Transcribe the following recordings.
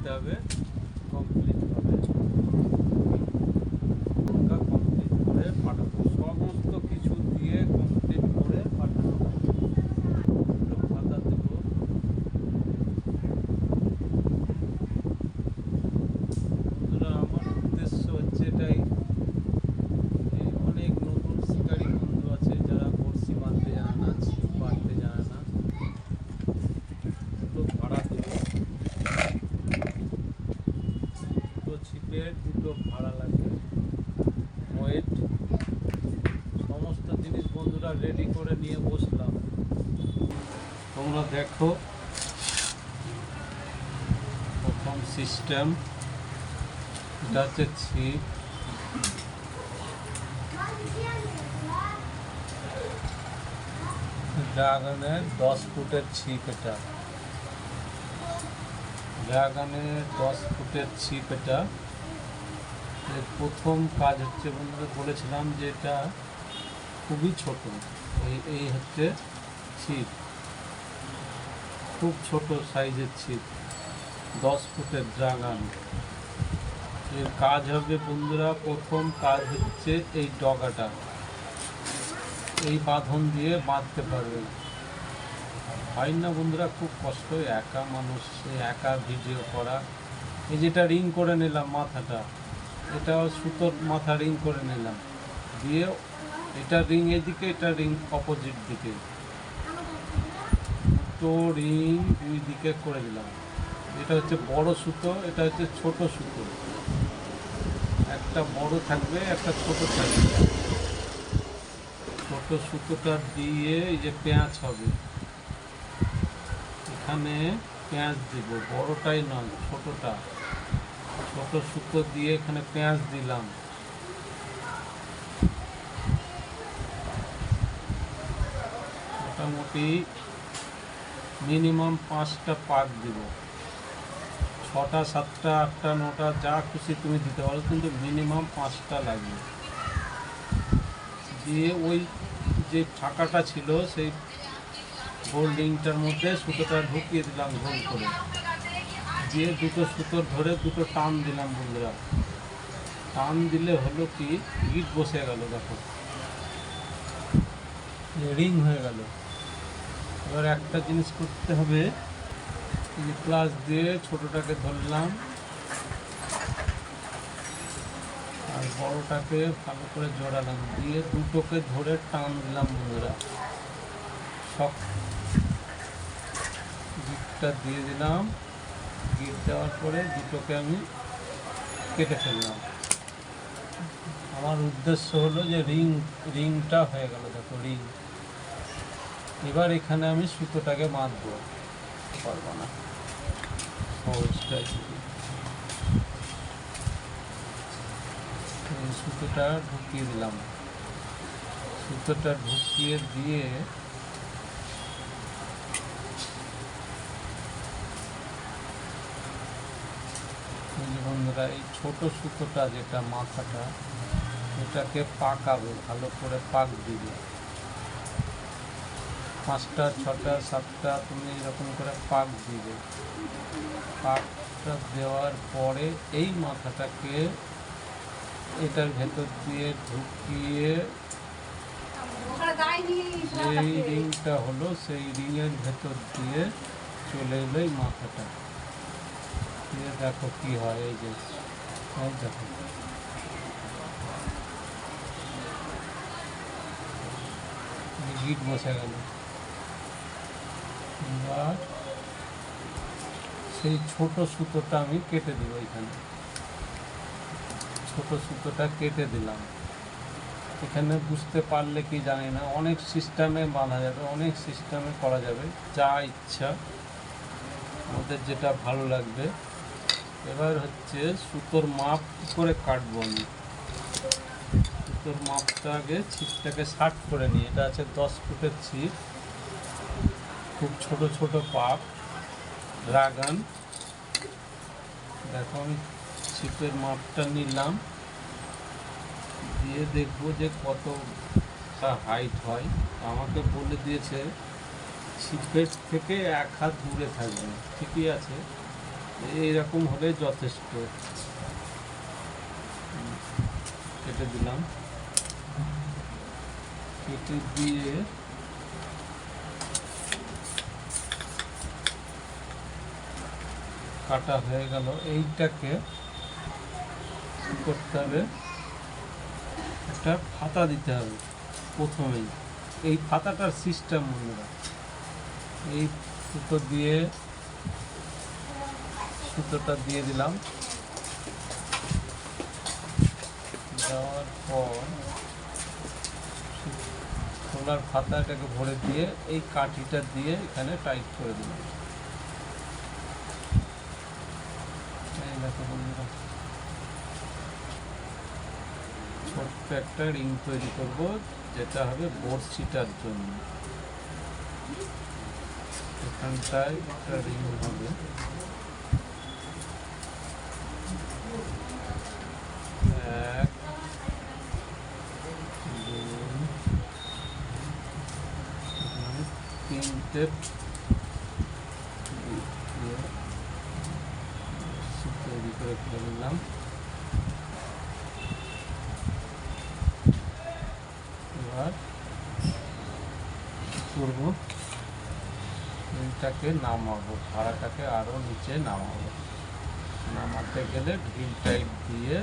করতে হবে। রেডি করে নিয়ে বসলাম। তোমরা দেখো, প্রথম সিস্টেম এটা হচ্ছে ছিপ ড্রাগনের দশ ফুটের ছিপ এটা। ড্রাগনের দশ ফুটের ছিপ এটা। প্রথম কাজ হচ্ছে বন্ধুরা বলেছিলাম যে এটা খুবই ছোট। এই এই হচ্ছে ছিপ। খুব ছোট সাইজের ছিপ। দশ ফুটের ড্রাগন এর কাজ হবে বন্ধুরা, প্রথম কাজ হচ্ছে এই ডগাটা। এই বাঁধন দিয়ে বাঁধতে পারবে হয় না বন্ধুরা, খুব কষ্ট, একা মানুষ একা ভিডিও করা। এই যেটা রিং করে নিলাম মাথাটা, এটাও সুতোর মাথা রিং করে নিলাম। দিয়ে এটা রিং এদিকে, এটা রিং অপোজিট দিকে। দুটো রিং দুই দিকে করে দিলাম। এটা হচ্ছে বড় সুতো, এটা হচ্ছে ছোট সুতো। একটা বড় থাকবে, একটা ছোট থাকবে। ছোট সুতোটা দিয়ে এই যে পেঁয়াজ হবে। এখানে পেঁয়াজ দিব। বড়টাই নয়, ছোটটা। ছোট সুতো দিয়ে এখানে পেঁয়াজ দিলাম। মোটামুটি মিনিমাম পাঁচটা পাক দিব। ছটা, সাতটা, আটটা, নটা, যা খুশি তুমি দিতে পারো, কিন্তু মিনিমাম পাঁচটা লাগবে। দিয়ে ওই যে ফাঁকাটা ছিল, সেই হোল্ডিংটার মধ্যে সুতোটা ঢুকিয়ে দিলাম গোল করে। দিয়ে দুটো সুতো ধরে দুটো টান দিলাম বন্ধুরা। টান দিলে হলো কি ইট বসে গেল, দেখো। রিং হয়ে গেল। এবার একটা জিনিস করতে হবে। প্লাস দিয়ে ছোটোটাকে ধরলাম। আর বড়টাকে ভালো করে জড়ালাম। দিয়ে দুটোকে ধরে টান দিলাম বন্ধুরা। সব গিটটা দিয়ে দিলাম। গিট দেওয়ার পরে দুটোকে আমি কেটে ফেললাম। আমার উদ্দেশ্য হলো যে রিং, রিংটা হয়ে গেল, দেখো রিং। এবার এখানে আমি সুতোটাকে বাঁধবো। পারব না। সুতোটা ঢুকিয়ে দিলাম। সুতোটা ঢুকিয়ে দিয়ে বন্ধুরা, এই ছোট সুতোটা যেটা মাথাটা, এটাকে পাকাবে, ভালো করে পাক দিবে পাঁচটা ছটা সাতটা তুমি এরকম করে পাক দিবে। পাকটা দেওয়ার পরে এই মাথাটাকে এটার ভেতর দিয়ে ঢুকিয়ে যেই রিংটা হলো সেই রিংয়ের ভেতর দিয়ে চলে এলো এই মাথাটা। দিয়ে দেখো কি হয় এই যে এই দেখো। গিট বসে গেল। এবার সেই ছোট সুতোটা আমি কেটে দেবো এখানে। ছোট সুতোটা কেটে দিলাম। এখানে বুঝতে পারলে কি জানি না, অনেক সিস্টেমে বাঁধা যাবে, অনেক সিস্টেমে করা যাবে, যা ইচ্ছা। আমাদের যেটা ভালো লাগবে। এবার হচ্ছে সুতোর মাপ করে কাটবো আমি? সুতোর মাপটা আগে ছিপটাকে ষাট করে নিই। এটা আছে দশ ফুটের ছিপ। খুব ছোট ছোট পাপ ড্রাগন দেখো আমি ছিপের মাপটা নিলাম। দিয়ে দেখব যে কতটা হাইট হয়। আমাকে বলে দিয়েছে, ছিপের থেকে এক হাত দূরে থাকবে। ঠিকই আছে। এইরকম হলে যথেষ্ট। কেটে দিলাম। কেটে দিয়ে কাটা হয়ে গেল। এইটাকে করতে হবে। একটা ফাতা দিতে হবে প্রথমেই। এই ফাতাটার সিস্টেম বন্ধুরা। এই সুতো দিয়ে সুতোটা দিয়ে দিলাম। দেওয়ার পর সোলার খাতাটাকে ভরে দিয়ে এই কাঠিটা দিয়ে এখানে টাইট করে দিলাম এই দেখো বন্ধুরা। ছোট্ট একটা রিং তৈরি করব, যেটা হবে বড়শিটার জন্য। এখানটায় একটা রিং হবে। এক তিনটে দিয়ে রশ্মি তৈরি করে ফেললাম এবার কি করব এইটাকে নামাবো ভাড়াটাকে আরও নিচে নামাবো নামাতে গেলে ঢিল টাইপ দিয়ে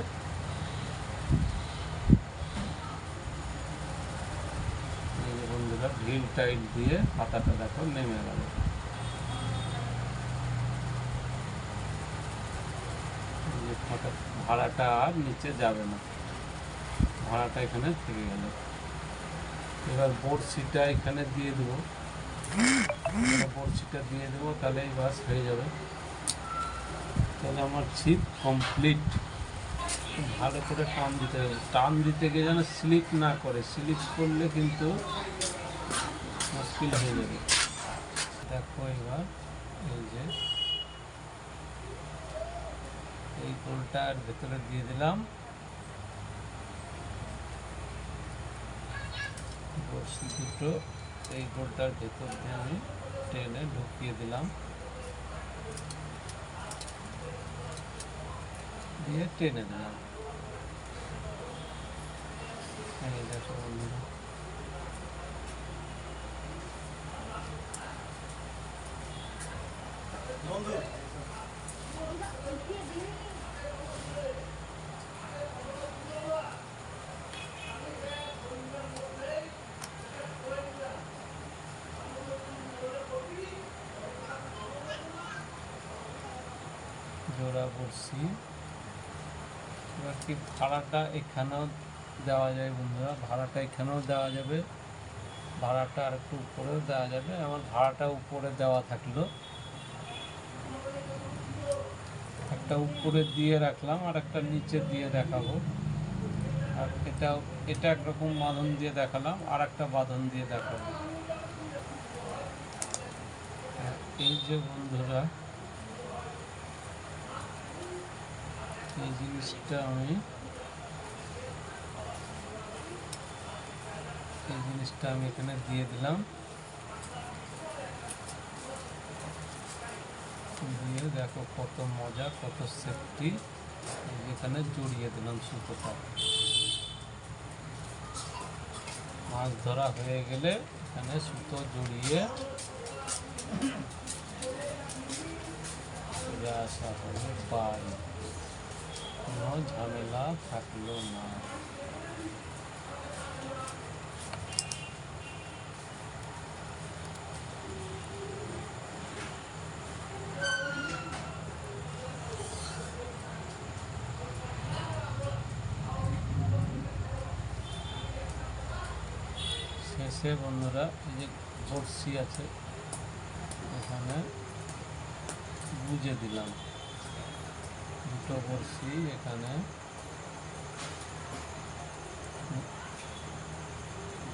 এই যে বন্ধুরা ঢিল টাইট দিয়ে পাতাটা দেখো নেমে গেল এই যে পাতা ভাড়াটা আর নিচে যাবে না। ভাড়াটা এখানে থেকে গেল। এবার বড়শিটা এখানে দিয়ে দেবো। বড়শিটা দিয়ে দেবো তাহলেই বাস হয়ে যাবে। তাহলে আমার ছিপ কমপ্লিট ভালো করে টান দিতে হবে। টান দিতে গিয়ে যেন স্লিপ না করে। স্লিপ করলে কিন্তু মুশকিল হয়ে যাবে। দেখো এবার এই যে এই গোলটার ভেতরে দিয়ে দিলাম। বড়শি দুটো। এই গোলটার ভেতর দিয়ে আমি টেনে ঢুকিয়ে দিলাম। দিয়ে টেনে দিলাম দেখো বন্ধুরা জোড়া বড়শি এবার কি ভাড়াটা এখানেও দেওয়া যায় বন্ধুরা, ভাড়াটা এখানেও দেওয়া যাবে। ভাড়াটা আর একটু উপরেও দেওয়া যাবে। আমার ভাড়াটা উপরে দেওয়া থাকল। একটা উপরে দিয়ে রাখলাম আর একটা নিচে দিয়ে দেখাবো। আর এটা এটা একরকম বাঁধন দিয়ে দেখালাম আর একটা বাঁধন দিয়ে দেখাবো। এই যে বন্ধুরা, এই জিনিসটা আমি এই জিনিসটা আমি এখানে দিয়ে দিলাম দিয়ে দেখো কত মজা কত সেফটি এখানে জড়িয়ে দিলাম সুতোটা মাছ ধরা হয়ে গেলে এখানে সুতো জড়িয়ে চলে আসা হবে বাড়ি কোনো ঝামেলা থাকল না শেষে বন্ধুরা, এই যে বড়শি আছে, এখানে বুঝে দিলাম। দুটো বড়শি এখানে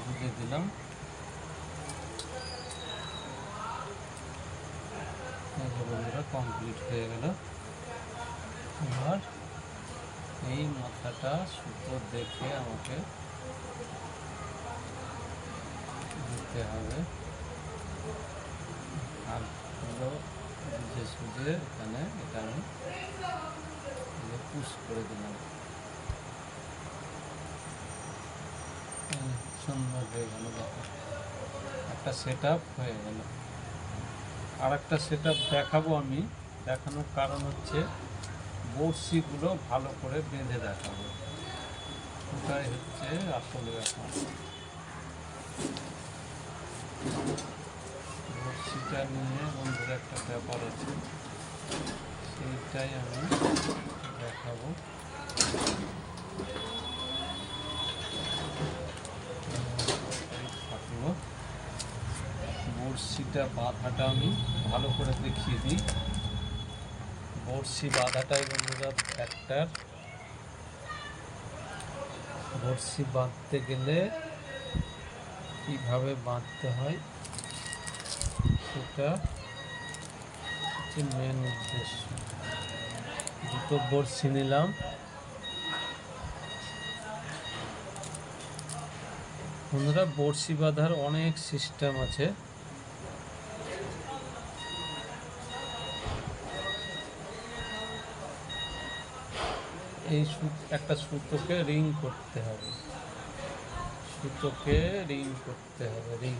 বুঝে দিলাম। বন্ধুরা কমপ্লিট হয়ে গেল। এবার এই মাথাটা সুতো দেখে আমাকে দিতে হবে। আর হলো বুঝে সুঝে এখানে এটা আমি পুশ করে দিলাম। সুন্দর হয়ে গেল একটা সেট হয়ে গেল। আর একটা সেট দেখাবো আমি। দেখানোর কারণ হচ্ছে বড়শিগুলো ভালো করে বেঁধে দেখাবো। ওটাই হচ্ছে আসল ব্যাপার। বড়শিটা নিয়ে বন্ধুর একটা ব্যাপার আছে। সেইটাই আমি দেখাবো। থাকল বড়শিটা বাঁধাটা আমি ভালো করে দেখিয়ে দিই। বড়শি বাঁধাটাই বন্ধুরা ফ্যাক্টর বড়শি বাঁধতে গেলে কীভাবে বাঁধতে হয়? সেটা হচ্ছে মেন উদ্দেশ্য। দুটো বড়শি নিলাম বন্ধুরা বড়শি বাঁধার অনেক সিস্টেম আছে। এই একটা সুতোকে রিং করতে হবে। সুতোকে রিং করতে হবে রিং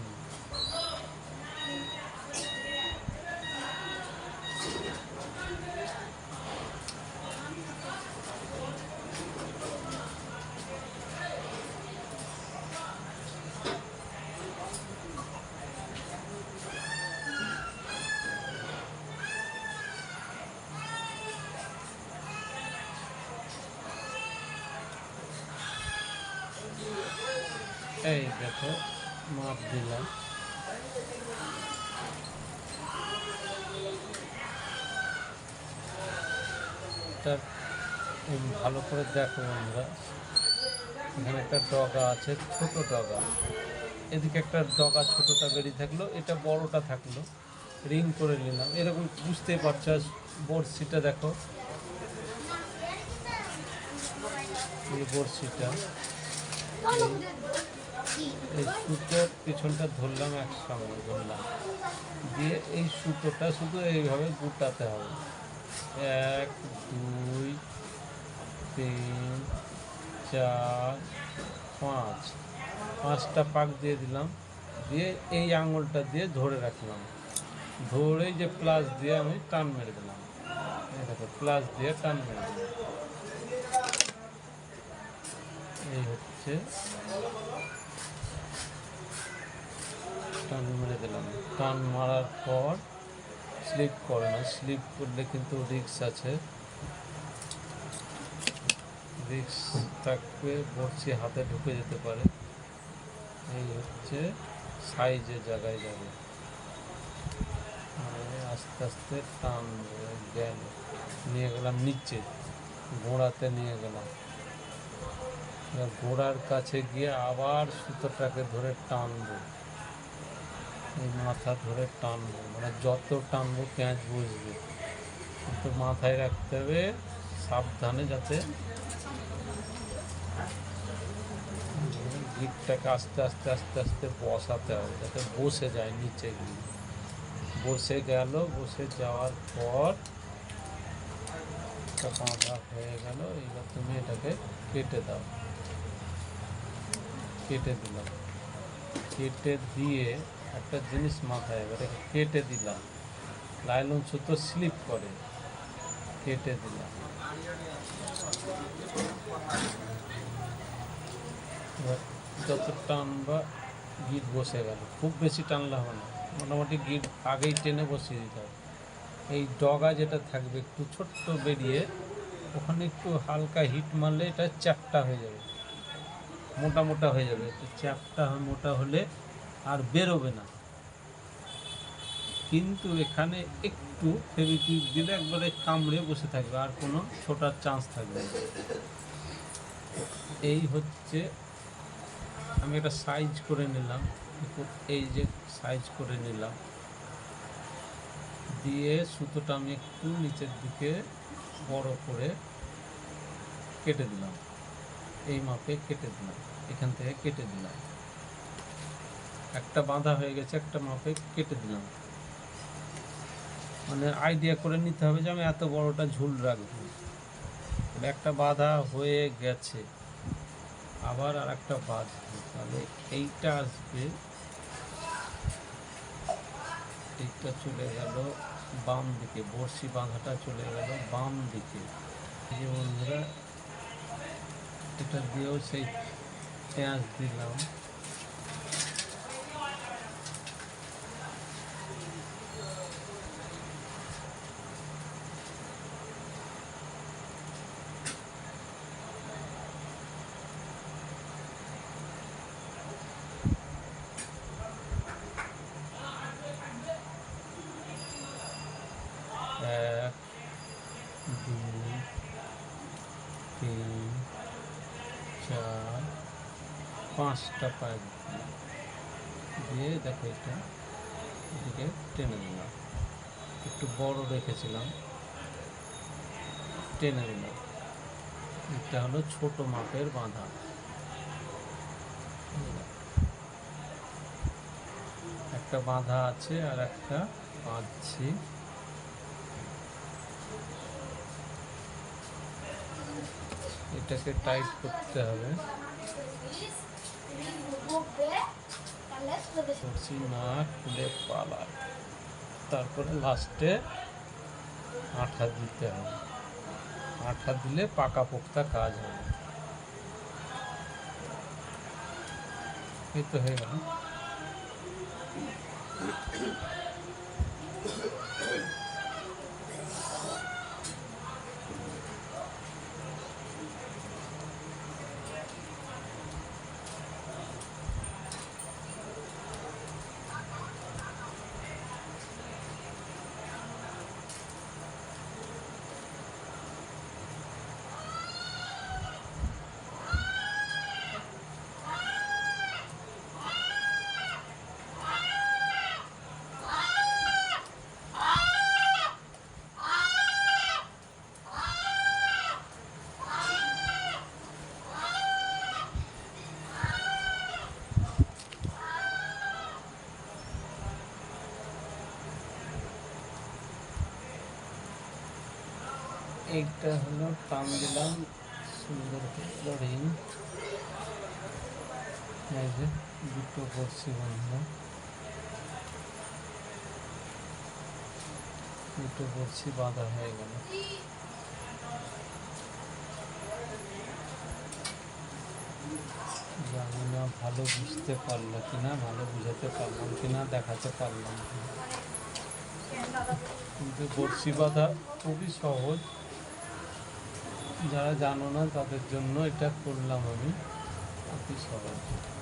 মাপ দিলাম। ভালো করে দেখো আমরা এখানে একটা ডগা আছে, ছোট ডগা। এদিকে একটা ডগা ছোটটা বেরিয়ে থাকল, এটা বড়টা থাকল। রিং করে নিলাম। এরকম বুঝতেই পারছ বড়শিটা দেখো। বড়শিটা। সুতোর পিছনটা ধরলাম একসঙ্গে, ধরলাম। দিয়ে এই সুতোটা শুধু এইভাবে গুটাতে হবে। এক, দুই, তিন, চার, পাঁচ। পাঁচটা পাক দিয়ে দিলাম। দিয়ে এই আঙুলটা দিয়ে ধরে রাখলাম। ধরেই যে প্লাস দিয়ে আমি টান মেরে দিলাম। এই দেখো, প্লাস দিয়ে টান মেরে দিলাম। এই হচ্ছে টান মেরে দিলাম টান মারার পর স্লিপ করে না। স্লিপ করলে কিন্তু রিক্স আছে। রিক্স থাকবে বড়শি হাতে ঢুকে যেতে পারে। এই হচ্ছে সাইজের জায়গায় যাবে। আস্তে আস্তে টান গেল নিয়ে গেলাম নিচে। গোড়াতে নিয়ে গেলাম। গোড়ার কাছে গিয়ে আবার সুতোটাকে ধরে টানবো। এই মাথা ধরে টানবো মানে যত টানবো প্যাঁচ বুঝবে কিন্তু মাথায় রাখতে হবে সাবধানে যাতে গিটটাকে আস্তে আস্তে আস্তে আস্তে বসাতে হবে, যাতে বসে যায় নিচে গিয়ে। বসে গেল, বসে যাওয়ার পর এটা বাঁধা হয়ে গেল এবার তুমি এটাকে কেটে দাও। কেটে দিলাম। কেটে দিয়ে একটা জিনিস মাথায় এবারে কেটে দিলাম। লাইলন সুতো স্লিপ করে কেটে দিলাম। যত টানবা গিট বসে গেল। খুব বেশি টানলে হবে না। মোটামুটি গিট আগেই টেনে বসিয়ে দিতে হবে। এই ডগা যেটা থাকবে একটু ছোট্ট বেরিয়ে ওখানে একটু হালকা হিট মারলে এটা চ্যাপটা হয়ে যাবে। মোটা মোটা হয়ে যাবে। একটু চ্যাপটা মোটা হলে আর বেরোবে না। কিন্তু এখানে একটু ফেভিকুইক দিলে একবারে কামড়ে বসে থাকবে, আর কোনো ছোটার চান্স থাকবে এই হচ্ছে, আমি একটা সাইজ করে নিলাম। এই যে সাইজ করে নিলাম। দিয়ে সুতোটা আমি একটু নিচের দিকে বড় করে কেটে দিলাম। এই মাপে কেটে দিলাম। এখান থেকে কেটে দিলাম। একটা বাঁধা হয়ে গেছে, একটা মাপে কেটে দিলাম। মানে আইডিয়া করে নিতে হবে যে আমি এত বড়টা ঝুল রাখব। একটা বাঁধা হয়ে গেছে, আবার আর একটা বাঁধবো। তাহলে এইটা আসবে, এইটা চলে গেল বাম দিকে, বড়শি বাঁধাটা চলে গেল বাম দিকে। যে বন্ধুরা, এটা দিয়েও সেই পেঁয়াজ দিলাম। পাঁচটা দিলাম। দিয়ে দেখো এটা, এদিকে টেনে দিলাম একটু বড় রেখেছিলাম, টেনে দিলাম এটা হলো ছোট মাপের বাঁধা। একটা বাঁধা আছে আর একটা বাঁধছি। এটাকে টাইট করতে হবে। করছি না খুলে পালা তারপরে লাস্টে আঠা দিতে হবে আঠা দিলে পাকা পোক্তা কাজ হবে এই তো হয়ে গেল এইটা হলো টান দিলাম সুন্দর রিং দুটো করছি বন্ধ দুটো করছি বাঁধা হয়ে গেল। জানি না, ভালো বুঝতে পারল কিনা, ভালো বুঝাতে পারলাম কিনা, দেখাতে পারলাম কিনা। কিন্তু বড়শি বাঁধা খুবই সহজ। যারা জানো না তাদের জন্য এটা করলাম আমি। আপনি সহজ